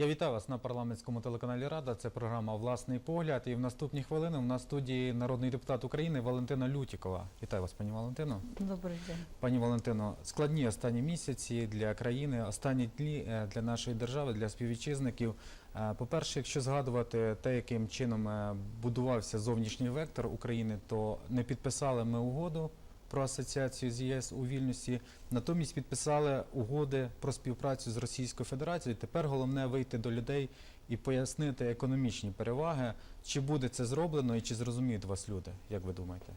Я вітаю вас на парламентському телеканалі Рада. Це програма Власний погляд. І в наступні хвилини у нас в студії народний депутат України Валентина Лютікова. Вітаю вас, пані Валентино. Добрий день. Пані Валентино, складні останні місяці для країни, останні дні е, для нашої держави, для співвітчизників. Е, По-перше, якщо згадувати те, яким чином е, будувався зовнішній вектор України, то не підписали ми угоду про асоціацію з ЄС у Вільнюсі. Натомість підписали угоди про співпрацю з Російською Федерацією. Тепер головне вийти до людей і пояснити економічні переваги. Чи буде це зроблено і чи зрозуміють вас люди? Як ви думаєте?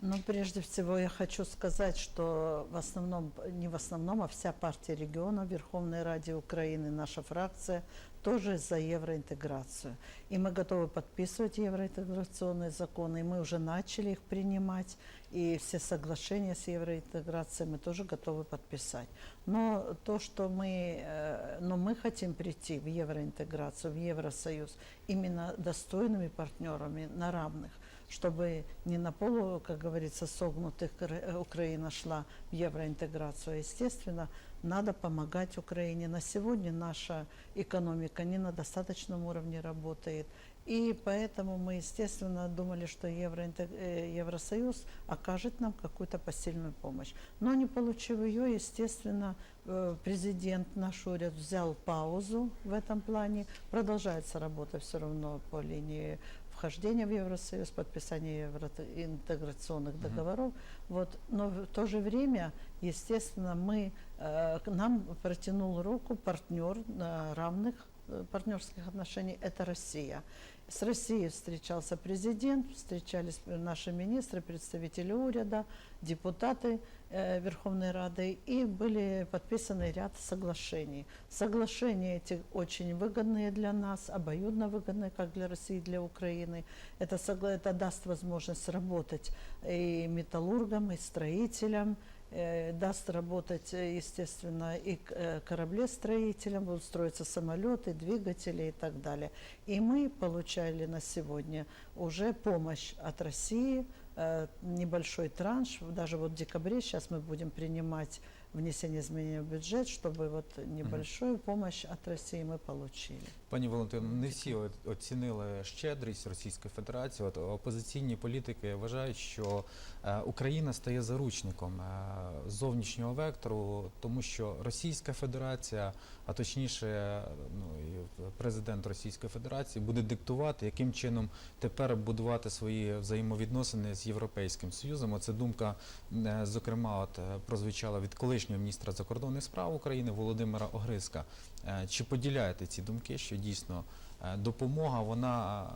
Ну, прежде всего, я хочу сказать, что в основном, не в основном, а вся партия региона Верховной Раде Украины, наша фракция, тоже за евроинтеграцию. И мы готовы подписывать евроинтеграционные законы, и мы уже начали их принимать, и все соглашения с евроинтеграцией мы тоже готовы подписать. Но то, что мы, э, но мы хотим прийти в евроинтеграцию, в Евросоюз именно достойными партнерами на равных, чтобы не на полу, как говорится, согнутых Кра- Украина шла в евроинтеграцию. Естественно, надо помогать Украине. На сегодня наша экономика не на достаточном уровне работает. И поэтому мы, естественно, думали, что э, Евросоюз окажет нам какую-то посильную помощь. Но не получив ее, естественно, э, президент наш уряд взял паузу в этом плане. Продолжается работа все равно по линии вхождения в Евросоюз, подписания евроинтеграционных договоров. Вот. Но в то же время, естественно, мы, э, нам протянул руку партнер на равных э, партнерских отношений – это Россия. С Россией встречался президент, встречались наши министры, представители уряда, депутаты э, Верховной Рады, и были подписаны ряд соглашений. Соглашения эти очень выгодные для нас, обоюдно выгодные как для России, для Украины. Это, это даст возможность работать и металлургам, и строителям, даст работать, э, естественно, и э, кораблестроителям, будут строиться самолеты, двигатели и так далее. И мы получали на сегодня уже помощь от России, э, небольшой транш, даже вот в декабре сейчас мы будем принимать внесение изменений в бюджет, чтобы вот небольшую помощь от России мы получили. Пані Валентино, не всі оцінили щедрість Російської Федерації. От опозиційні політики вважають, що е, Україна стає заручником е, зовнішнього вектору, тому що Російська Федерація, а точніше, ну і президент Російської Федерації буде диктувати, яким чином тепер будувати свої взаємовідносини з Європейським Союзом. Оце думка, е, зокрема, от е, прозвучала від колишнього міністра закордонних справ України Володимира Огриска. Е, Чи поділяєте ці думки, що дійсно е, допомога вона е,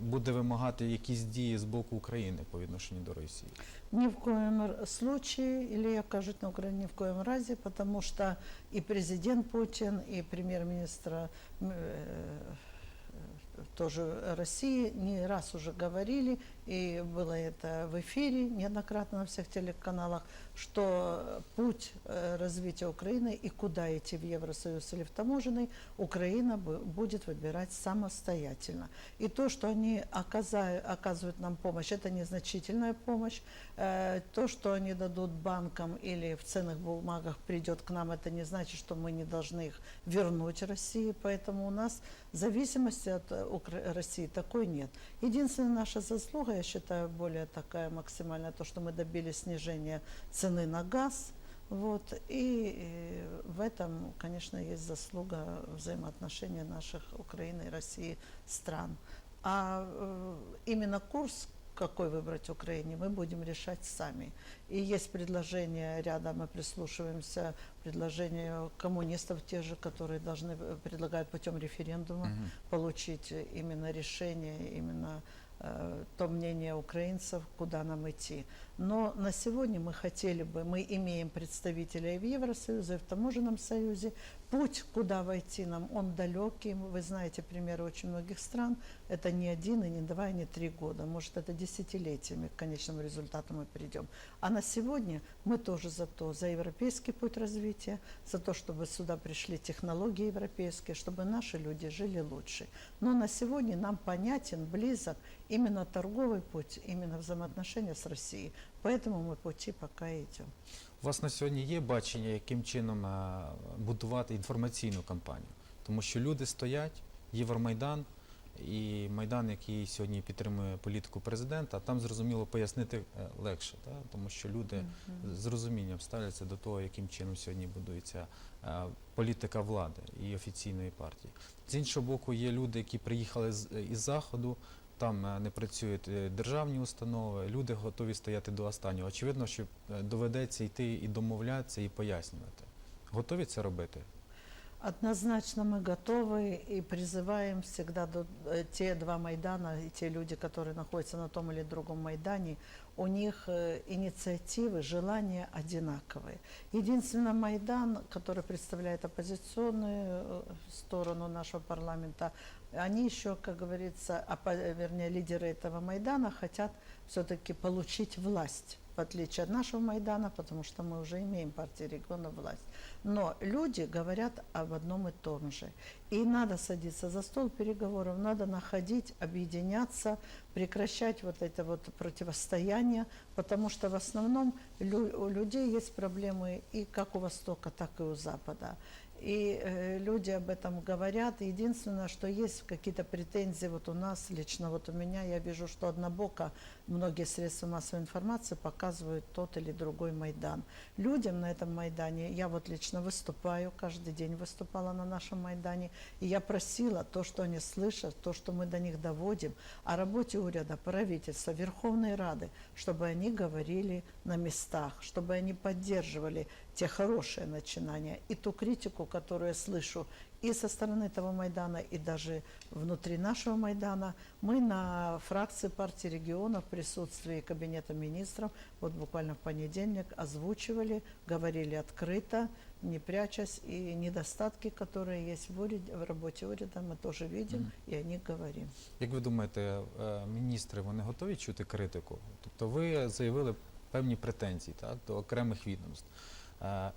буде вимагати якісь дії з боку України по відношенню до Росії? Ни в коем случае, или окажут на Украине ни в коем разе, потому что и президент Путин, и премьер-министр м, э, тоже России не раз уже говорили, и было это в эфире неоднократно на всех телеканалах, что путь э, развития Украины и куда идти в Евросоюз или в таможенный, Украина бу- будет выбирать самостоятельно. И то, что они оказа- оказывают нам помощь, это незначительная помощь. Э, То, что они дадут банкам или в ценных бумагах придет к нам, это не значит, что мы не должны их вернуть России. Поэтому у нас зависимости от э, России такой нет. Единственная наша заслуга, я считаю, более такая максимальная, то, что мы добились снижения цены на газ. Вот. И э, в этом, конечно, есть заслуга взаимоотношений наших Украины и России стран. А э, именно курс, какой выбрать Украине, мы будем решать сами. И есть предложения ряда, мы прислушиваемся предложению коммунистов, те же, которые должны, предлагают путем референдума Мгм. получить именно решение, именно то мнение украинцев, куда нам идти. Но на сегодня мы хотели бы, мы имеем представителей в Евросоюзе, и в Таможенном союзе. Путь, куда войти нам, он далекий. Вы знаете примеры очень многих стран. Это не один, и не два, и не три года. Может, это десятилетиями к конечному результату мы придем. А на сегодня мы тоже за то, за европейский путь развития, за то, чтобы сюда пришли технологии европейские, чтобы наши люди жили лучше. Но на сегодня нам понятен, близок именно торговый путь, именно взаимоотношения с Россией. Поэтому мы пути пока идем. У вас на сьогодні є бачення, яким чином е, будувати інформаційну кампанію? Тому що люди стоять, Євромайдан і Майдан, який сьогодні підтримує політику президента, там зрозуміло пояснити е, легше, та? тому що люди з розумінням ставляться до того, яким чином сьогодні будується е, політика влади і офіційної партії. З іншого боку, є люди, які приїхали із заходу. Там е, не працюють е, державні установи, люди готові стояти до останнього. Очевидно, що е, доведеться йти і домовлятися, і пояснювати. Готові це робити? Однозначно мы готовы и призываем всегда до- э, те два Майдана и те люди, которые находятся на том или другом Майдане, у них э, инициативы, желания одинаковые. Единственное, Майдан, который представляет оппозиционную э, сторону нашего парламента, они еще, как говорится, вернее, лидеры этого Майдана хотят все-таки получить власть, в отличие от нашего Майдана, потому что мы уже имеем партии региона власть. Но люди говорят об одном и том же. И надо садиться за стол переговоров, надо находить, объединяться, прекращать вот это вот противостояние, потому что в основном у людей есть проблемы и как у Востока, так и у Запада. И э, люди об этом говорят. Единственное, что есть какие-то претензии вот у нас, лично вот у меня, я вижу, что однобоко многие средства массовой информации показывают тот или другой Майдан. Людям на этом Майдане, я вот лично выступаю, каждый день выступала на нашем Майдане, и я просила то, что они слышат, то, что мы до них доводим, о работе уряда, правительства, Верховной Рады, чтобы они говорили на местах, чтобы они поддерживали те хорошие начинания и ту критику, которую я слышу и со стороны этого Майдана, и даже внутри нашего Майдана. Мы на фракции партии регионов в присутствии Кабинета министров, вот буквально в понедельник, озвучивали, говорили открыто, не прячась, и недостатки, которые есть в, уряде, в работе уряда, мы тоже видим, Мгм. и о них говорим. Як ви думаєте, е, міністри вони готові чути критику? Тобто ви заявили певні претензії так, до окремих відомств.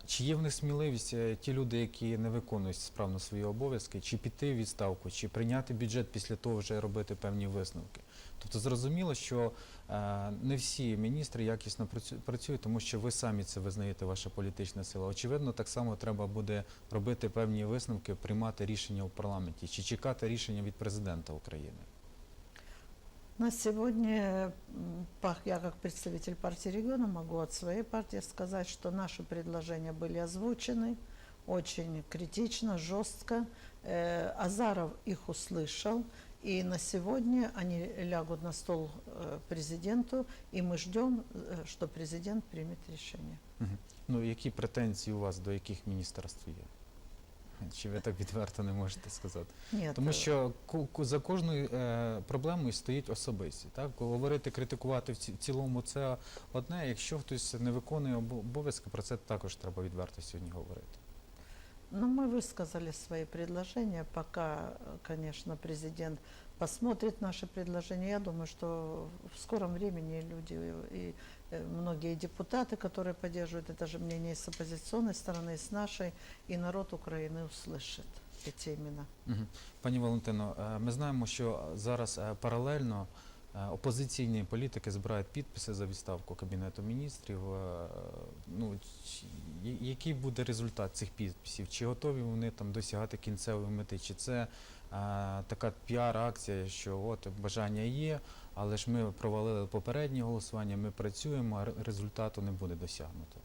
Чи є в них сміливість е, ті люди, які не виконують справно свої обов'язки, чи піти в відставку, чи прийняти бюджет після того вже робити певні висновки? Тобто зрозуміло, що е, не всі міністри якісно працю- працюють, тому що ви самі це визнаєте, ваша політична сила. Очевидно, так само треба буде робити певні висновки, приймати рішення у парламенті, чи чекати рішення від президента України. На сегодня м, па- я как представитель партии региона могу от своей партии сказать, что наши предложения были озвучены очень критично, жестко. Э, Азаров их услышал, и на сегодня они лягут на стол э, президенту, и мы ждем, э, что президент примет решение. Мгм. Ну, які претензії у вас до яких міністерств є? Чи ви так відверто не можете сказати? Ні, Тому э, що за кожною е, проблемою стоїть особисті. Так? Говорити, критикувати в ці- цілому це одне. Якщо хтось не виконує обов'язки, про це також треба відверто сьогодні говорити. Ну, мы высказали свои предложения. Пока, э, конечно, президент посмотрит наши предложения. Я думаю, что в скором времени люди и э, многие депутаты, которые поддерживают это же мнение и с оппозиционной стороны, и с нашей, и народ Украины услышит эти имена. Мгм. Пані Валентино, е, ми знаємо, що зараз е, паралельно е, опозиційні політики збирають підписи за відставку Кабінету міністрів. Е, Ну, який буде результат цих підписів? Чи готові вони там досягати кінцевої мети? Чи це е, така піар-акція, що от бажання є, але ж ми провалили попереднє голосування, ми працюємо, а результату не буде досягнуто?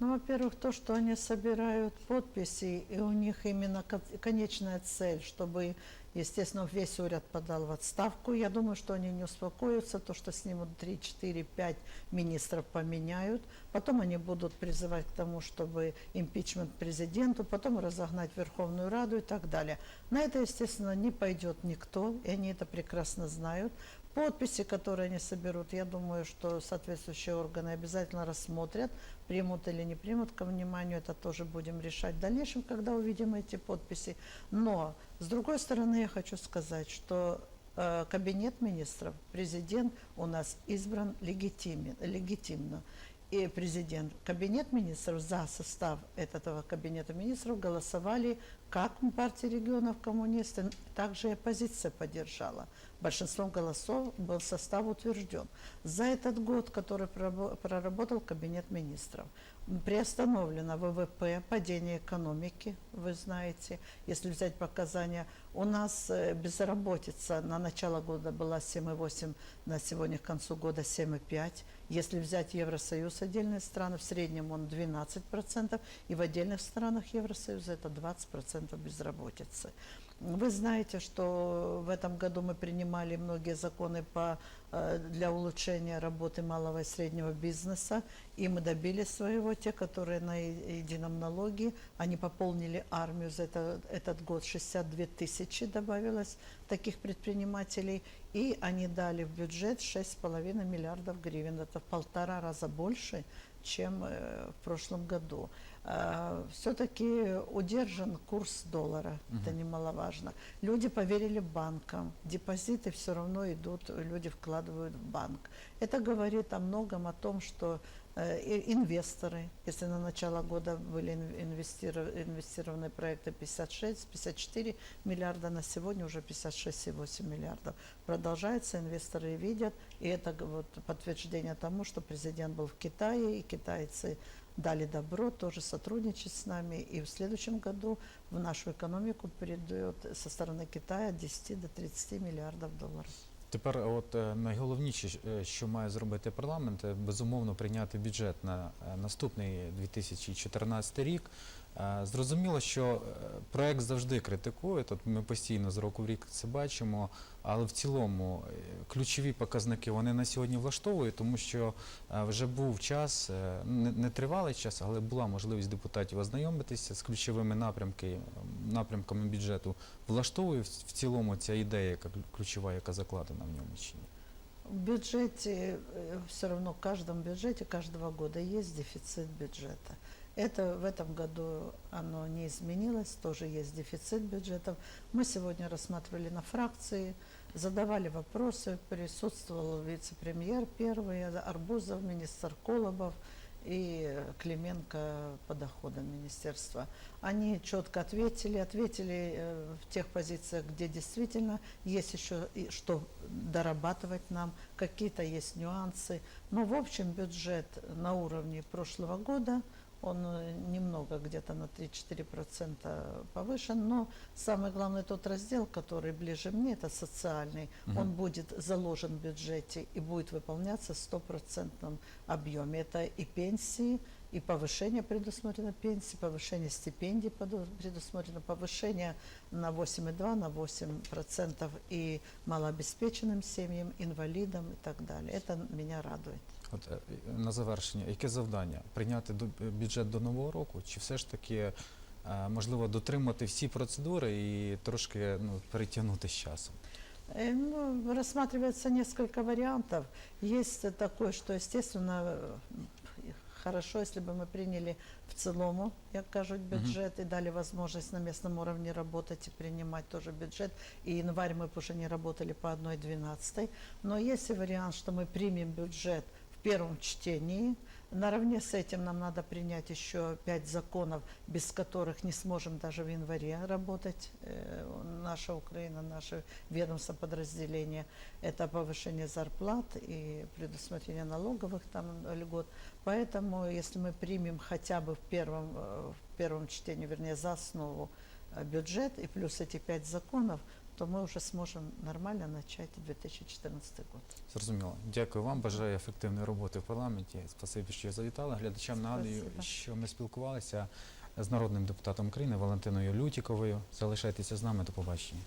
Ну, во-первых, то, что они собирают подписи, и у них именно кон- конечная цель, чтобы, естественно, весь уряд подал в отставку. Я думаю, что они не успокоятся, то, что снимут 3, 4, 5 министров поменяют. Потом они будут призывать к тому, чтобы импичмент президенту, потом разогнать Верховную Раду и так далее. На это, естественно, не пойдет никто, и они это прекрасно знают. Подписи, которые они соберут, я думаю, что соответствующие органы обязательно рассмотрят, примут или не примут ко вниманию, это тоже будем решать в дальнейшем, когда увидим эти подписи. Но, с другой стороны, я хочу сказать, что э, кабинет министров, президент у нас избран легитимно. И президент, кабинет министров за состав этого кабинета министров голосовали как партия регионов коммунисты, также и оппозиция поддержала. Большинством голосов был состав утвержден. За этот год, который прорабо- проработал Кабинет министров, приостановлено ВВП, падение экономики, вы знаете. Если взять показания, у нас э, безработица на начало года была 7,8, на сегодня к концу года 7,5. Если взять Евросоюз, отдельные страны, в среднем он 12%, и в отдельных странах Евросоюза это 20% безработицы. Вы знаете, что в этом году мы принимали многие законы по, э, для улучшения работы малого и среднего бизнеса, и мы добились своего. Те, которые на едином налоге, они пополнили армию за это- этот год, 62 тысячи добавилось таких предпринимателей, и они дали в бюджет 6,5 миллиардов гривен. Это в полтора раза больше, чем э, в прошлом году. Все-таки удержан курс доллара, это Мгм. немаловажно. Люди поверили банкам, депозиты все равно идут, люди вкладывают в банк. Это говорит о многом, о том, что э, инвесторы, если на начало года были ин- инвестиро- инвестированы проекты 56-54 миллиарда, на сегодня уже 56,8 миллиардов. Продолжается, инвесторы видят, и это вот подтверждение тому, что президент был в Китае, и китайцы дали добро тоже сотрудничать с нами, и в следующем году в нашу экономику перейдет со стороны Китая от 10 до 30 миллиардов долларов. Тепер, от е, найголовніше, е, що має зробити парламент, це безумовно прийняти бюджет на е, наступний 2014 рік. Е, Зрозуміло, що е, проект завжди критикують. От ми постійно з року в рік це бачимо. Але в цілому е, ключові показники вони на сьогодні влаштовують, тому що вже був час, не, тривалий час, але була можливість депутатів ознайомитися з ключовими напрямками бюджету. Влаштовує в цілому ця ідея, яка ключова, яка закладена в ньому чи ні? В бюджете, все равно в каждом бюджете каждого года есть дефицит бюджета. Это в этом году оно не изменилось, тоже есть дефицит бюджетов. Мы сегодня рассматривали на фракции, задавали вопросы, присутствовал вице-премьер первый, Арбузов, министр Колобов и Клименко по доходам министерства. Они четко ответили, ответили э, в тех позициях, где действительно есть еще что дорабатывать нам, какие-то есть нюансы. Но в общем бюджет на уровне прошлого года, он э, немного где-то на 3-4% повышен, но самый главный тот раздел, который ближе мне, это социальный, Мгм. он будет заложен в бюджете и будет выполняться в стопроцентном объеме. Это и пенсии, и повышение предусмотрено пенсии, повышение стипендий предусмотрено, повышение на 8,2, на 8% и малообеспеченным семьям, инвалидам и так далее. Это меня радует. От е, на завершення, яке завдання? Прийняти до- бюджет до нового року, чи все ж таки можливо дотримати всі процедури і трошки ну, перетягнути з часом? Э, ну, рассматривается несколько вариантов. Есть э, такое, что, естественно, э, хорошо, если бы мы приняли в целому, як кажуть, бюджет и дали возможность на местном уровне работать и принимать тоже бюджет. И январь мы бы уже не работали по 1,12. Но есть и вариант, что мы примем бюджет первом чтении. Наравне с этим нам надо принять еще пять законов, без которых не сможем даже в январе работать. Э, наша Украина, наше ведомство подразделения. Это повышение зарплат и предусмотрение налоговых там льгот. Поэтому, если мы примем хотя бы в первом, э, в первом чтении, вернее, за основу э, бюджет и плюс эти пять законов, то ми вже зможемо нормально почати 2014 год. Зрозуміло. Дякую вам. Бажаю ефективної роботи в парламенті. Спасибі, що завітали. Глядачам нагадую, що ми спілкувалися з народним депутатом України Валентиною Лютіковою. Залишайтеся з нами. До побачення.